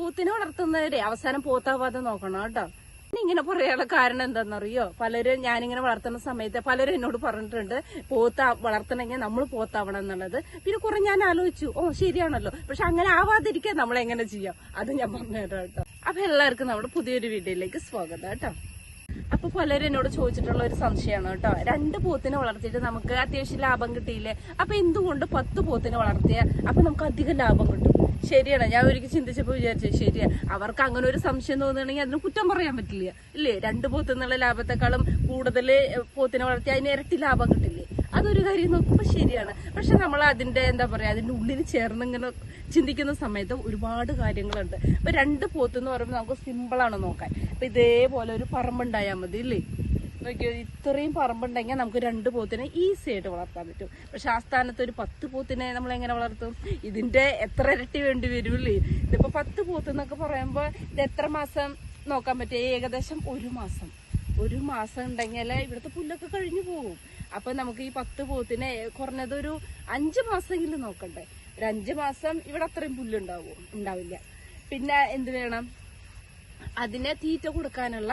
പൂത്തിനെ വളർത്തുന്നവരെ അവസാനം പോത്താവാതെ നോക്കണം കേട്ടോ. ഇങ്ങനെ പറയാനുള്ള കാരണം എന്താണെന്നറിയോ പലരും ഞാനിങ്ങനെ വളർത്തുന്ന സമയത്ത് പലരും എന്നോട് പറഞ്ഞിട്ടുണ്ട് പോത്ത വളർത്തണമെങ്കിൽ നമ്മൾ പോത്താവണം എന്നുള്ളത്. പിന്നെ കുറെ ഞാൻ ആലോചിച്ചു ഓ ശരിയാണല്ലോ. പക്ഷെ അങ്ങനെ ആവാതിരിക്കാൻ നമ്മൾ എങ്ങനെ ചെയ്യാം? അത് ഞാൻ പറഞ്ഞുതരാം കേട്ടോ. അപ്പൊ എല്ലാവർക്കും നമ്മുടെ പുതിയൊരു വീഡിയോയിലേക്ക് സ്വാഗതം കേട്ടോ. അപ്പൊ പലരും എന്നോട് ചോദിച്ചിട്ടുള്ള ഒരു സംശയമാണ് കേട്ടോ. രണ്ട് പോത്തിനെ വളർത്തിയിട്ട് നമുക്ക് അത്യാവശ്യം ലാഭം കിട്ടിയില്ലേ? അപ്പൊ എന്തുകൊണ്ട് പത്ത് പോത്തിനെ വളർത്തിയ? അപ്പൊ നമുക്ക് അധികം ലാഭം കിട്ടും. ശരിയാണ്. ഞാൻ ഒരിക്കൽ ചിന്തിച്ചപ്പോ വിചാരിച്ചു ശരിയാണ് അവർക്ക് അങ്ങനെ ഒരു സംശയം തോന്നുകയാണെങ്കിൽ അതിന് കുറ്റം പറയാൻ പറ്റില്ല. ഇല്ലേ? രണ്ട് പോത്ത് എന്നുള്ള ലാഭത്തെക്കാളും കൂടുതൽ പോത്തിനെ വളർത്തി അതിന് ഇരട്ടി ലാഭം കിട്ടില്ലേ? അതൊരു കാര്യം നോക്കുമ്പോൾ ശരിയാണ്. പക്ഷെ നമ്മൾ അതിന്റെ എന്താ പറയാ അതിന്റെ ഉള്ളിൽ ചേർന്ന് ഇങ്ങനെ ചിന്തിക്കുന്ന സമയത്ത് ഒരുപാട് കാര്യങ്ങളുണ്ട്. ഇപ്പൊ രണ്ട് പോത്ത് എന്ന് പറയുമ്പോൾ നമുക്ക് സിമ്പിളാണ് നോക്കാൻ. ഇപ്പൊ ഇതേപോലെ ഒരു പറമ്പുണ്ടായാൽ മതി ഇല്ലേ? നോക്കിയോ ഇത്രയും പറമ്പുണ്ടെങ്കിൽ നമുക്ക് രണ്ട് പോത്തിനെ ഈസി ആയിട്ട് വളർത്താൻ പറ്റും. പക്ഷെ ആ സ്ഥാനത്ത് ഒരു പത്ത് പോത്തിനെ നമ്മൾ എങ്ങനെ വളർത്തും? ഇതിന്റെ എത്ര ഇരട്ടി വേണ്ടി വരുമല്ലേ? ഇതിപ്പോ പത്ത് പോത്ത് എന്നൊക്കെ പറയുമ്പോൾ ഇത് എത്ര മാസം നോക്കാൻ പറ്റും? ഏകദേശം ഒരു മാസം. ഒരു മാസം ഉണ്ടെങ്കിൽ ഇവിടുത്തെ പുല്ലൊക്കെ കഴിഞ്ഞു പോകും അപ്പൊ നമുക്ക് ഈ പത്ത് പോത്തിനെ കുറഞ്ഞതൊരു അഞ്ച് മാസമെങ്കിലും നോക്കണ്ടേ? ഒരു അഞ്ച് മാസം ഇവിടെ അത്രയും പുല്ലുണ്ടാവും? ഉണ്ടാവില്ല. പിന്നെ എന്ത് വേണം? അതിനെ തീറ്റ കൊടുക്കാനുള്ള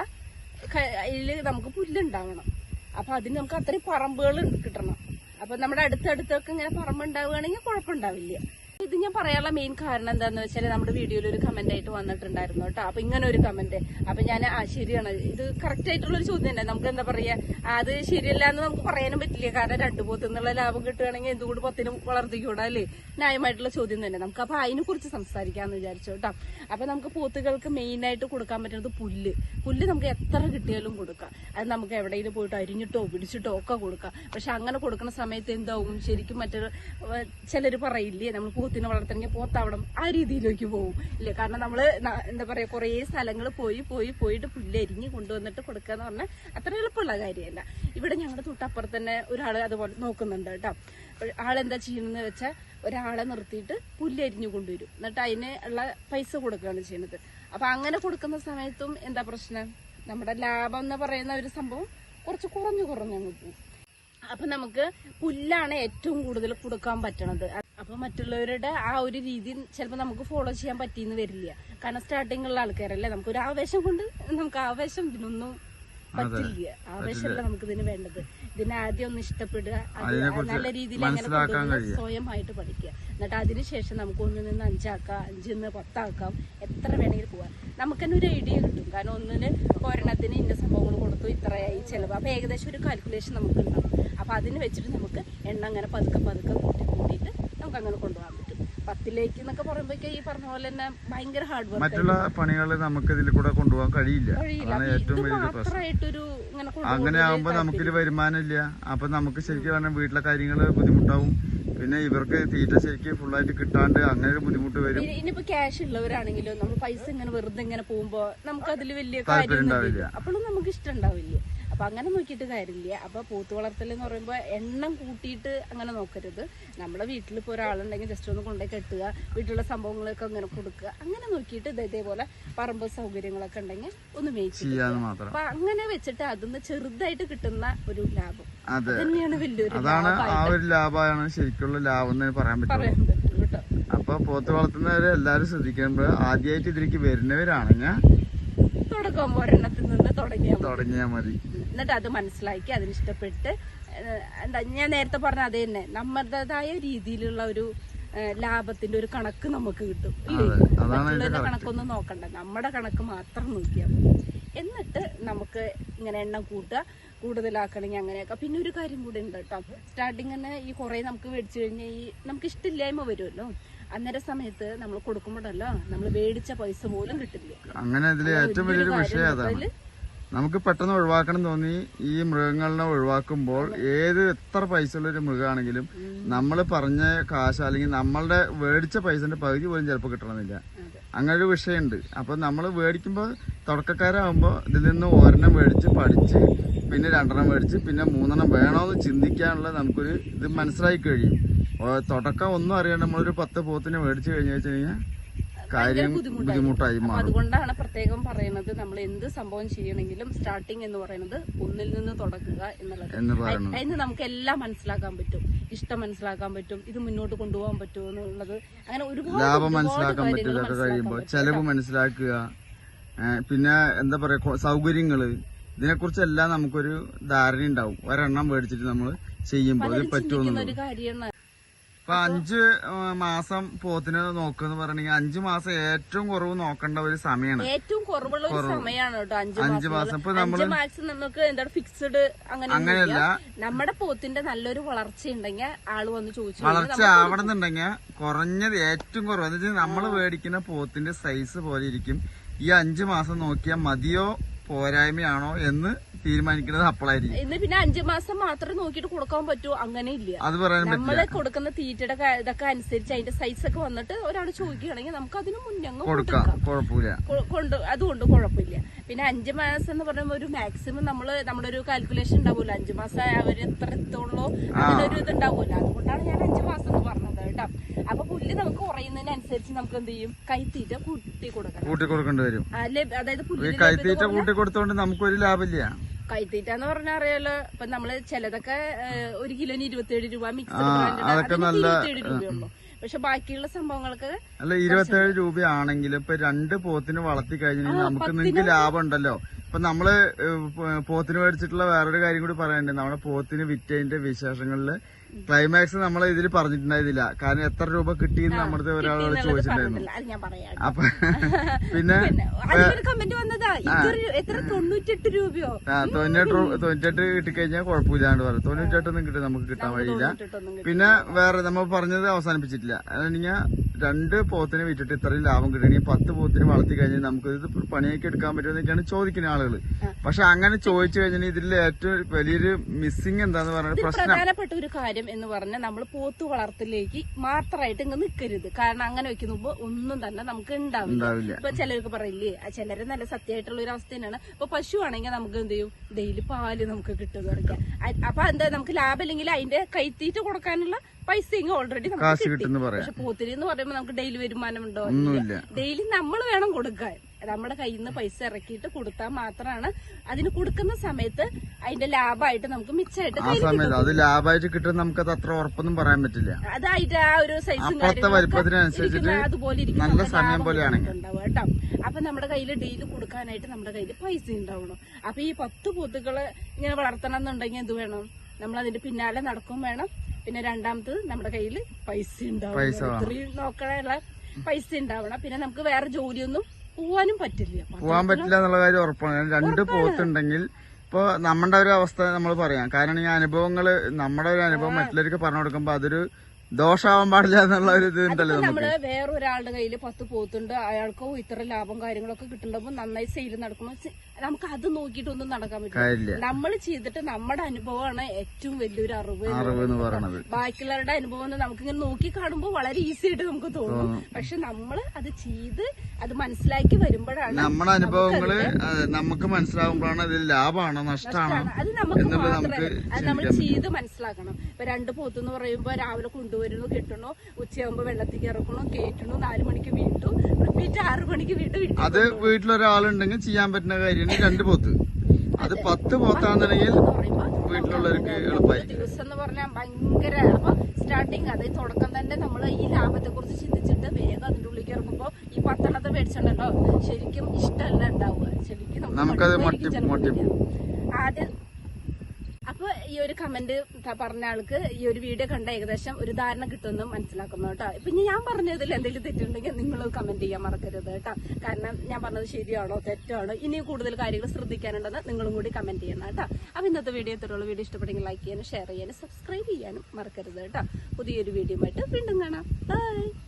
അതിൽ നമുക്ക് പുല്ലുണ്ടാവണം അപ്പൊ അതിന് നമുക്ക് അത്രയും പറമ്പുകൾ കിട്ടണം. അപ്പൊ നമ്മുടെ അടുത്തടുത്തൊക്കെ ഇങ്ങനെ പറമ്പ് ഉണ്ടാവുകയാണെങ്കിൽ കുഴപ്പമുണ്ടാവില്ല. ഇത് ഞാൻ പറയാനുള്ള മെയിൻ കാരണം എന്താന്ന് വെച്ചാൽ നമ്മുടെ വീഡിയോയിൽ ഒരു കമന്റ് ആയിട്ട് വന്നിട്ടുണ്ടായിരുന്നു കേട്ടോ. അപ്പൊ ഇങ്ങനെ ഒരു കമന്റ് അപ്പൊ ഞാൻ ആ ശരിയാണ്. ഇത് കറക്റ്റ് ആയിട്ടുള്ള ഒരു ചോദ്യം തന്നെ. നമുക്ക് എന്താ പറയാ അത് ശരിയല്ല എന്ന് നമുക്ക് പറയാനും പറ്റില്ല. കാരണം രണ്ടു പോത്തുന്നുള്ള ലാഭം കിട്ടുകയാണെങ്കിൽ എന്തുകൊണ്ട് പത്തിനും വളർത്തിക്കൂടാ അല്ലേ? ന്യായമായിട്ടുള്ള ചോദ്യം തന്നെ. നമുക്ക് അപ്പൊ അതിനെ കുറിച്ച് സംസാരിക്കാന്ന് വിചാരിച്ചു കേട്ടോ. അപ്പൊ നമുക്ക് പോത്തുകൾക്ക് മെയിൻ ആയിട്ട് കൊടുക്കാൻ പറ്റുന്നത് പുല്ല്. പുല്ല് നമുക്ക് എത്ര കിട്ടിയാലും കൊടുക്കാം. അത് നമുക്ക് എവിടെയെങ്കിലും പോയിട്ട് അരിഞ്ഞിട്ടോ പിടിച്ചിട്ടോ ഒക്കെ കൊടുക്കാം. പക്ഷെ അങ്ങനെ കൊടുക്കുന്ന സമയത്ത് എന്താവും? ശരിക്കും മറ്റൊരു ചിലര് പറയില്ലേ? നമ്മൾ പോത്തിനെ വളർത്തണമെങ്കിൽ പോത്താവണം ആ രീതിയിലേക്ക് പോകും. ഇല്ലേ? കാരണം നമ്മൾ എന്താ പറയാ കുറേ സ്ഥലങ്ങൾ പോയി പോയി പോയിട്ട് പുല്ല് അരിഞ്ഞ് കൊണ്ടുവന്നിട്ട് കൊടുക്കുക എന്ന് പറഞ്ഞാൽ അത്ര എളുപ്പമുള്ള കാര്യമല്ല. ഇവിടെ ഞങ്ങളുടെ തൊട്ടപ്പുറത്ത് തന്നെ ഒരാൾ അതുപോലെ നോക്കുന്നുണ്ട് കേട്ടോ. ആളെന്താ ചെയ്യണമെന്ന് വെച്ചാൽ ഒരാളെ നിർത്തിയിട്ട് പുല്ലരിഞ്ഞു കൊണ്ടുവരും. എന്നിട്ട് അതിന് ഉള്ള പൈസ കൊടുക്കുകയാണ് ചെയ്യുന്നത്. അപ്പൊ അങ്ങനെ കൊടുക്കുന്ന സമയത്തും എന്താ പ്രശ്നം? നമ്മുടെ ലാഭം എന്ന് പറയുന്ന ഒരു സംഭവം കുറച്ച് കുറഞ്ഞു കുറഞ്ഞു അങ്ങ് പോകും. അപ്പൊ നമുക്ക് പുല്ലാണ് ഏറ്റവും കൂടുതൽ കൊടുക്കാൻ പറ്റണത്. അപ്പൊ മറ്റുള്ളവരുടെ ആ ഒരു രീതി ചിലപ്പോൾ നമുക്ക് ഫോളോ ചെയ്യാൻ പറ്റിയെന്ന് വരില്ല. കാരണം സ്റ്റാർട്ടിങ്ങുള്ള ആൾക്കാരല്ലേ? നമുക്ക് ഒരു ആവേശം കൊണ്ട് നമുക്ക് ആവേശം ഇതിനൊന്നും പറ്റില്ല. ആവേശമല്ല നമുക്ക് ഇതിന് വേണ്ടത്. ഇതിനെ ആദ്യം ഒന്ന് ഇഷ്ടപ്പെടുക. നല്ല രീതിയിൽ കൊണ്ടുപോകുക സ്വയമായിട്ട് പഠിക്കുക. എന്നിട്ട് അതിനുശേഷം നമുക്ക് ഒന്നിൽ നിന്ന് അഞ്ചാക്കാം അഞ്ചിൽ നിന്ന് പത്താക്കാം എത്ര വേണമെങ്കിലും പോവാം. നമുക്ക് തന്നെ ഒരു ഐഡിയ കിട്ടും. കാരണം ഒന്നിന് ഒരെണ്ണത്തിന് ഇന്ന സംഭവങ്ങൾ കൊടുത്തു ഇത്രയായി ചിലവ്. അപ്പൊ ഏകദേശം ഒരു കാൽക്കുലേഷൻ നമുക്ക് ഉണ്ടാവും. അപ്പൊ അതിന് വെച്ചിട്ട് നമുക്ക് എണ്ണ അങ്ങനെ പതുക്കെ പതുക്കെ കൂട്ടി കൂട്ടിയിട്ട് നമുക്ക് അങ്ങനെ കൊണ്ടുപോകാൻ പറ്റും. പത്തിലേക്ക് എന്നൊക്കെ പറയുമ്പോഴേക്കും ഈ പറഞ്ഞ പോലെ തന്നെ ഭയങ്കര ഹാർഡ് വർക്ക് മറ്റുള്ള പണികൾ നമുക്ക് ഇതിൽ കൂടെ കൊണ്ടുപോകാൻ കഴിയില്ല. അതാണ് ഏറ്റവും വലിയ പ്രശ്നം. അങ്ങനെ ആവുമ്പോ നമുക്കിത് വരുമാനം ഇല്ല അപ്പൊ നമുക്ക് ശരിക്കും പറഞ്ഞാൽ വീട്ടിലെ കാര്യങ്ങൾ ബുദ്ധിമുട്ടാവും. പിന്നെ ഇവർക്ക് തീറ്റ ശരിക്കും ഫുള്ളായിട്ട് കിട്ടാണ്ട് അങ്ങനെ ഒരു ബുദ്ധിമുട്ട് വരും. ഇനി- ഇനിയിപ്പോ ക്യാഷ് ഉള്ളവരാണെങ്കിലും നമ്മൾ പൈസ ഇങ്ങനെ വെറുതെ ഇങ്ങനെ പോകുമ്പോ നമുക്ക് അതിൽ വലിയ കാര്യം. അപ്പോഴും നമുക്ക് ഇഷ്ടം ഉണ്ടാവില്ല. അപ്പൊ അങ്ങനെ നോക്കിയിട്ട് കാര്യമില്ല. അപ്പൊ പോത്ത് വളർത്തൽ എന്ന് പറയുമ്പോ എണ്ണം കൂട്ടിയിട്ട് അങ്ങനെ നോക്കരുത്. നമ്മുടെ വീട്ടിൽ ഇപ്പോൾ ഒരാളുണ്ടെങ്കിൽ ജസ്റ്റ് ഒന്ന് കൊണ്ടുപോയി കെട്ടുക വീട്ടിലുള്ള സംഭവങ്ങളൊക്കെ അങ്ങനെ കൊടുക്കുക. അങ്ങനെ നോക്കിയിട്ട് ഇത് ഇതേപോലെ പറമ്പ് സൗകര്യങ്ങളൊക്കെ ഉണ്ടെങ്കിൽ ഒന്ന് മേയിച്ചു ചെയ്യാന്ന് അപ്പൊ അങ്ങനെ വെച്ചിട്ട് അതിന്ന് ചെറുതായിട്ട് കിട്ടുന്ന ഒരു ലാഭം. തന്നെയാണ് വലിയൊരു അതാണ് ആ ഒരു ലാഭമാണ്. ശരിക്കുള്ള ലാഭം എന്ന് പറയാൻ പറ്റും അപ്പൊ പോത്ത് വളർത്തുന്നവരെ എല്ലാരും ശ്രദ്ധിക്കുമ്പോൾ ആദ്യമായിട്ട് ഇതിലേക്ക് തുടക്കം ഒരെണ്ണത്തിൽ നിന്ന് തുടങ്ങിയാൽ മതി. തുടങ്ങിയാൽ മതി. എന്നിട്ട് അത് മനസ്സിലാക്കി അതിന് ഇഷ്ടപ്പെട്ട് ഏഹ്, എന്താ ഞാൻ നേരത്തെ പറഞ്ഞ അത് തന്നെ നമ്മുടേതായ രീതിയിലുള്ള ഒരു ലാഭത്തിന്റെ ഒരു കണക്ക് നമുക്ക് കിട്ടും. മറ്റുള്ളവരുടെ കണക്കൊന്നും നോക്കണ്ട. നമ്മുടെ കണക്ക് മാത്രം നോക്കിയാൽ എന്നിട്ട് നമുക്ക് ഇങ്ങനെ എണ്ണം കൂട്ടുക കൂടുതലാക്കണമെങ്കിൽ അങ്ങനെയൊക്കെ. പിന്നെ ഒരു കാര്യം കൂടി ഉണ്ട് കേട്ടോ. സ്റ്റാർട്ടിങ് തന്നെ ഈ കുറേ നമുക്ക് മേടിച്ചു കഴിഞ്ഞാൽ ഈ നമുക്ക് ഇഷ്ടമില്ലായ്മ വരുമല്ലോ. അന്നേരം സമയത്ത് നമ്മൾ കൊടുക്കുമ്പോഴല്ലോ നമ്മൾ മേടിച്ച പൈസ പോലും കിട്ടില്ല. അങ്ങനെ ഇതിൽ ഏറ്റവും വലിയൊരു വിഷയം അതാണ്. നമുക്ക് പെട്ടെന്ന് ഒഴിവാക്കണം തോന്നി ഈ മൃഗങ്ങളെ ഒഴിവാക്കുമ്പോൾ ഏത് എത്ര പൈസ ഉള്ള ഒരു മൃഗമാണെങ്കിലും നമ്മൾ പറഞ്ഞ കാശ് അല്ലെങ്കിൽ നമ്മളുടെ മേടിച്ച പൈസന്റെ പകുതി പോലും ചിലപ്പോൾ കിട്ടണമെന്നില്ല. അങ്ങനൊരു അങ്ങനെ ഒരു വിഷയമുണ്ട്. അപ്പൊ നമ്മൾ മേടിക്കുമ്പോൾ തുടക്കക്കാരാകുമ്പോൾ ഇതിൽ നിന്ന് ഒരെണ്ണം മേടിച്ച് പഠിച്ച് പിന്നെ രണ്ടെണ്ണം മേടിച്ച് പിന്നെ മൂന്നെണ്ണം വേണോന്ന് ചിന്തിക്കാനുള്ള നമുക്കൊരു ഇത് മനസ്സിലായി കഴിയും. ഓ, തുടക്കം ഒന്നും അറിയാണ്ട് നമ്മളൊരു പത്ത് പോത്തിനെ മേടിച്ച് കഴിഞ്ഞു വെച്ച് കഴിഞ്ഞാൽ കാര്യം ബുദ്ധിമുട്ടായി. മാറും. അതുകൊണ്ടാണ് പ്രത്യേകം പറയുന്നത് നമ്മൾ എന്ത് സംഭവം ചെയ്യണമെങ്കിലും സ്റ്റാർട്ടിങ് എന്ന് പറയുന്നത് ഒന്നിൽ നിന്ന് തുടക്കുക എന്നുള്ളത്. അതിന് നമുക്ക് എല്ലാം മനസ്സിലാക്കാൻ പറ്റും. ഇഷ്ടം മനസ്സിലാക്കാൻ പറ്റും. ഇത് മുന്നോട്ട് കൊണ്ടുപോകാൻ പറ്റുമോ എന്നുള്ളത്. അങ്ങനെ ഒരുപാട് ലാഭം മനസ്സിലാക്കാൻ പറ്റും. ഇതൊക്കെ കഴിയുമ്പോൾ ചെലവ് മനസ്സിലാക്കുക. പിന്നെ എന്താ പറയാ സൗകര്യങ്ങൾ. ഇതിനെക്കുറിച്ചെല്ലാം നമുക്കൊരു ധാരണ ഉണ്ടാവും ഒരെണ്ണം മേടിച്ചിട്ട് നമ്മൾ ചെയ്യുമ്പോൾ പറ്റുമെന്ന് ഇപ്പൊ അഞ്ച് മാസം പോത്തിനെ നോക്കുന്ന പറഞ്ഞെങ്കിൽ അഞ്ചു മാസം ഏറ്റവും കുറവ് നോക്കേണ്ട ഒരു സമയമാണ് ഏറ്റവും കുറവുള്ള ഒരു സമയമാണ് കേട്ടോ അഞ്ചു മാസം. ഇപ്പൊ അഞ്ച് മാസം നമുക്ക് എന്താണ് ഫിക്സ്ഡ് അങ്ങനെ അങ്ങനെയല്ല. നമ്മുടെ പോത്തിന്റെ നല്ലൊരു വളർച്ച ഉണ്ടെങ്കിൽ ആൾ വന്ന് ചോദിച്ചു വളർച്ച ആവണമെന്നുണ്ടെങ്കിൽ കുറഞ്ഞത് ഏറ്റവും കുറവ്. എന്ന് വെച്ചാൽ നമ്മൾ മേടിക്കുന്ന പോത്തിന്റെ സൈസ് പോലെ ഇരിക്കും. ഈ അഞ്ചു മാസം നോക്കിയാൽ മതിയോ പോരായ്മയാണോ എന്ന് തീരുമാനിക്കുന്നത് അപ്പളായിരിക്കും. ഇന്ന് പിന്നെ അഞ്ചു മാസം മാത്രം നോക്കിയിട്ട് കൊടുക്കാൻ പറ്റുമോ? അങ്ങനെ ഇല്ല. അത് പറയാൻ നമ്മൾ കൊടുക്കുന്ന തീറ്റയുടെ ഇതൊക്കെ അനുസരിച്ച് അതിന്റെ സൈസ് ഒക്കെ വന്നിട്ട് ഒരാൾ ചോദിക്കുകയാണെങ്കിൽ നമുക്ക് അതിന് മുന്നങ്ങ് കൊടുക്കാം. കുഴപ്പമില്ല. കൊണ്ട് അതുകൊണ്ട് കുഴപ്പമില്ല. പിന്നെ അഞ്ചു മാസം എന്ന് പറയുമ്പോൾ ഒരു മാക്സിമം നമ്മൾ നമ്മുടെ ഒരു കാൽക്കുലേഷൻ ഉണ്ടാവുമല്ലോ. അഞ്ചു മാസം അവർ എത്ര എത്തുള്ളൂ അങ്ങനെ ഒരു ഇത് ഉണ്ടാവുമല്ലോ. അതുകൊണ്ടാണ് ഞാൻ അഞ്ചു മാസം എന്ന് പറഞ്ഞത് കേട്ടോ. അപ്പൊ പുല്ല് നമുക്ക് കുറയുന്നതിനനുസരിച്ച് നമുക്ക് എന്ത് ചെയ്യും? കൈത്തീറ്റ കൂട്ടി കൊടുക്കണം കൂട്ടി കൊടുക്കേണ്ടി വരും അല്ലെ അതായത് കൈത്തീറ്റ കൂട്ടി കൊടുത്തോണ്ട് നമുക്കൊരു ലാഭമില്ല. കൈത്തീറ്റ എന്ന് പറഞ്ഞാൽ അറിയാലോ. ഇപ്പൊ നമ്മൾ ചിലതൊക്കെ ഒരു കിലോന് ഇരുപത്തിയേഴ് രൂപ മിക്സ് ഇരുപത്തിയേഴ് രൂപയുള്ളൂ പക്ഷെ ബാക്കിയുള്ള സംഭവങ്ങൾക്ക് അല്ല ഇരുപത്തിയേഴ് രൂപയാണെങ്കിൽ ഇപ്പൊ രണ്ട് പോത്തിന് വളർത്തി കഴിഞ്ഞാൽ നമുക്ക് നിങ്ങൾക്ക് ലാഭം ഉണ്ടല്ലോ ഇപ്പൊ നമ്മൾ പോത്തിന് മേടിച്ചിട്ടുള്ള വേറൊരു കാര്യം കൂടി പറയാനുണ്ട്. നമ്മുടെ പോത്തിന് വിറ്റതിന്റെ വിശേഷങ്ങളിൽ ക്ലൈമാക്സ് നമ്മൾ ഇതിൽ പറഞ്ഞിട്ടുണ്ടായിരുന്നില്ല. കാരണം എത്ര രൂപ കിട്ടിയെന്ന് നമ്മുടെ ഒരാളോട് ചോദിച്ചിട്ടുണ്ടായിരുന്നു. അപ്പൊ പിന്നെ തൊണ്ണൂറ്റെട്ട് കിട്ടിക്കഴിഞ്ഞാൽ കുഴപ്പമില്ലാണ്ട് പറയും. തൊണ്ണൂറ്റെട്ടൊന്നും കിട്ടി നമുക്ക് കിട്ടാൻ വഴിയില്ല. പിന്നെ വേറെ നമ്മൾ പറഞ്ഞത് അവസാനിപ്പിച്ചിട്ടില്ല. അതാണെങ്കിൽ രണ്ട് പോത്തിനെ വിറ്റിട്ട് ഇത്രയും ലാഭം കിട്ടണമെങ്കിൽ പത്ത് പോത്തിന് വളർത്തി കഴിഞ്ഞാൽ നമുക്ക് ഇത് പണിയൊക്കെ എടുക്കാൻ പറ്റുമെന്നൊക്കെയാണ് ചോദിക്കുന്ന ആളുകൾ. പക്ഷെ അങ്ങനെ ചോദിച്ചു കഴിഞ്ഞാൽ ഇതിൽ ഏറ്റവും വലിയൊരു മിസ്സിങ് എന്താന്ന് പറഞ്ഞാൽ പ്രശ്നം. പ്രധാനപ്പെട്ട ഒരു കാര്യം എന്ന് പറഞ്ഞാൽ നമ്മൾ പോത്തു വളർത്തലേക്ക് മാത്രമായിട്ട് ഇങ്ങ് നിൽക്കരുത്. കാരണം അങ്ങനെ വെക്കുമ്പോ ഒന്നും തന്നെ നമുക്ക് ഉണ്ടാവില്ല. ഇപ്പൊ ചിലർക്ക് പറയില്ലേ ചിലര് നല്ല സത്യമായിട്ടുള്ള ഒരു അവസ്ഥ തന്നെയാണ്. ഇപ്പൊ പശു ആണെങ്കിൽ നമുക്ക് എന്ത് ചെയ്യും? ഡെയിലി പാൽ നമുക്ക് കിട്ടും പറയാം അപ്പൊ എന്താ നമുക്ക് ലാഭം ലാഭമില്ലെങ്കിൽ അതിന്റെ കൈത്തീറ്റ കൊടുക്കാനുള്ള പൈസ ഓൾറെഡി നമുക്ക് കാശ് കിട്ടി. പക്ഷെ പോത്തിരി എന്ന് പറയുമ്പോൾ നമുക്ക് ഡെയിലി വരുമാനം ഉണ്ടോ ഡെയിലി നമ്മൾ വേണം കൊടുക്കാൻ. നമ്മുടെ കയ്യിൽ നിന്ന് പൈസ ഇറക്കിയിട്ട് കൊടുത്താൽ മാത്രമാണ് അതിന് കൊടുക്കുന്ന സമയത്ത് അതിന്റെ ലാഭമായിട്ട് നമുക്ക് മിച്ചമായിട്ട് ആ സമയത്ത് അത് ലാഭമായിട്ട് കിട്ടും നമുക്ക് അത്ര ഉറപ്പൊന്നും പറയാൻ പറ്റില്ല. അതായിട്ട് ആ ഒരു സൈസും വലിപ്പത്തിനനുസരിച്ചിട്ട് അതുപോലെ നല്ല സമയം ലാഭം പോലെയാണെങ്കിൽ. ഉണ്ടാവും കേട്ടോ. അപ്പൊ നമ്മുടെ കയ്യിൽ ഡെയിലി കൊടുക്കാനായിട്ട് നമ്മുടെ കയ്യിൽ പൈസ ഉണ്ടാവണം. അപ്പൊ ഈ പത്ത് പോത്തുകളെ ഇങ്ങനെ വളർത്തണം എന്നുണ്ടെങ്കിൽ എന്ത് വേണം? നമ്മൾ അതിന്റെ പിന്നാലെ നടക്കും വേണം. പിന്നെ രണ്ടാമത് നമ്മുടെ കയ്യിൽ പൈസ ഉണ്ടാവും. ഇത്രയും നോക്കാനുള്ള പൈസ ഉണ്ടാവണം. പിന്നെ നമുക്ക് വേറെ ജോലിയൊന്നും പോവാനും പറ്റില്ല. പോവാൻ പറ്റില്ല എന്നുള്ള കാര്യം ഉറപ്പാണ്. രണ്ട് പോത്തുണ്ടെങ്കിൽ ഇപ്പൊ നമ്മുടെ ഒരു അവസ്ഥ നമ്മൾ പറയാം. കാരണം ഈ അനുഭവങ്ങൾ നമ്മുടെ ഒരു അനുഭവം മറ്റുള്ളവർക്ക് പറഞ്ഞു കൊടുക്കുമ്പോ അതൊരു ദോഷാവാൻ പാടില്ല എന്നുള്ള ഒരു ഇത് ഉണ്ടല്ലോ നമ്മൾ വേറൊരാളുടെ കയ്യിൽ പത്ത് പോത്തുണ്ട്. അയാൾക്കോ ഇത്ര ലാഭം കാര്യങ്ങളൊക്കെ കിട്ടുമ്പോൾ നന്നായി സെയിൽ നടക്കുമ്പോ നമുക്ക് അത് നോക്കിയിട്ടൊന്നും നടക്കാൻ പറ്റില്ല. നമ്മൾ ചെയ്തിട്ട് നമ്മുടെ അനുഭവമാണ് ഏറ്റവും വലിയൊരു അറിവ് അറിവ് എന്ന് പറയുന്നത്. ബാക്കിയുള്ളവരുടെ അനുഭവം നമുക്ക് ഇങ്ങനെ നോക്കി കാണുമ്പോൾ വളരെ ഈസി ആയിട്ട് നമുക്ക് തോന്നും. പക്ഷെ നമ്മൾ അത് ചെയ്ത് അത് മനസ്സിലാക്കി വരുമ്പോഴാണ് നമ്മുടെ അനുഭവങ്ങൾ നമുക്ക് മനസ്സിലാകുമ്പോഴാണ് ഇതിൽ ലാഭമാണോ നഷ്ടമാണോ അത് നമുക്ക് മാത്രമേ അത് നമ്മൾ ചെയ്ത് മനസ്സിലാക്കണം. ഇപ്പൊ രണ്ട് പോത്ത് എന്ന് പറയുമ്പോ രാവിലെ കൊണ്ടുവരുന്നു കെട്ടണു. ഉച്ചയാകുമ്പോ വെള്ളത്തിൽ ഇറക്കണു കേറ്റണു. നാലു മണിക്ക് വീട്ടു റിപ്പീറ്റ് ആറു മണിക്ക് വീട്ടു വീട്ടു അത് വീട്ടിലൊരാളുണ്ടെങ്കിൽ ചെയ്യാൻ പറ്റുന്ന കാര്യമാണ് രണ്ട് പോത്ത്. അത് പത്ത് പോത്താണെന്നുണ്ടെങ്കിൽ വീട്ടിലുള്ളവർക്ക് എളുപ്പമായിരിക്കും ദിവസം എന്ന് പറഞ്ഞാൽ ഭയങ്കര അപ്പൊ സ്റ്റാർട്ടിങ് അതായത് തുടക്കം തന്നെ നമ്മൾ ഈ ലാഭത്തെ കുറിച്ച് ചിന്തിച്ചിട്ട് വേഗം അതിന്റെ ഉള്ളിലേക്ക് ഇറങ്ങുമ്പോ ഈ പത്തെണ്ണത്തെ മേടിച്ചിട്ടുണ്ടല്ലോ ശരിക്കും ഇഷ്ടമല്ല ഉണ്ടാവുക. ശരിക്കും നമുക്കത്. ആദ്യം ഈ ഒരു കമന്റ് പറഞ്ഞ ആൾക്ക് ഈ ഒരു വീഡിയോ കണ്ട ഏകദേശം ഒരു ധാരണ കിട്ടുമെന്ന് മനസ്സിലാക്കുന്നു കേട്ടോ. ഇപ്പൊ ഞാൻ പറഞ്ഞതിൽ എന്തെങ്കിലും തെറ്റുണ്ടെങ്കിൽ നിങ്ങൾ കമന്റ് ചെയ്യാൻ മറക്കരുത് കേട്ടോ. കാരണം ഞാൻ പറഞ്ഞത് ശരിയാണോ തെറ്റാണോ ഇനി കൂടുതൽ കാര്യങ്ങൾ ശ്രദ്ധിക്കാനുണ്ടെന്ന് നിങ്ങളും കൂടി കമന്റ് ചെയ്യണം കേട്ടോ. അപ്പൊ ഇന്നത്തെ വീഡിയോ ഇത്രയുള്ള വീഡിയോ ഇഷ്ടപ്പെട്ടെങ്കിൽ ലൈക്ക് ചെയ്യാനും ഷെയർ ചെയ്യാനും സബ്സ്ക്രൈബ് ചെയ്യാനും മറക്കരുത് കേട്ടോ. പുതിയൊരു വീഡിയോ ആയിട്ട് വീണ്ടും കാണാം. ബൈ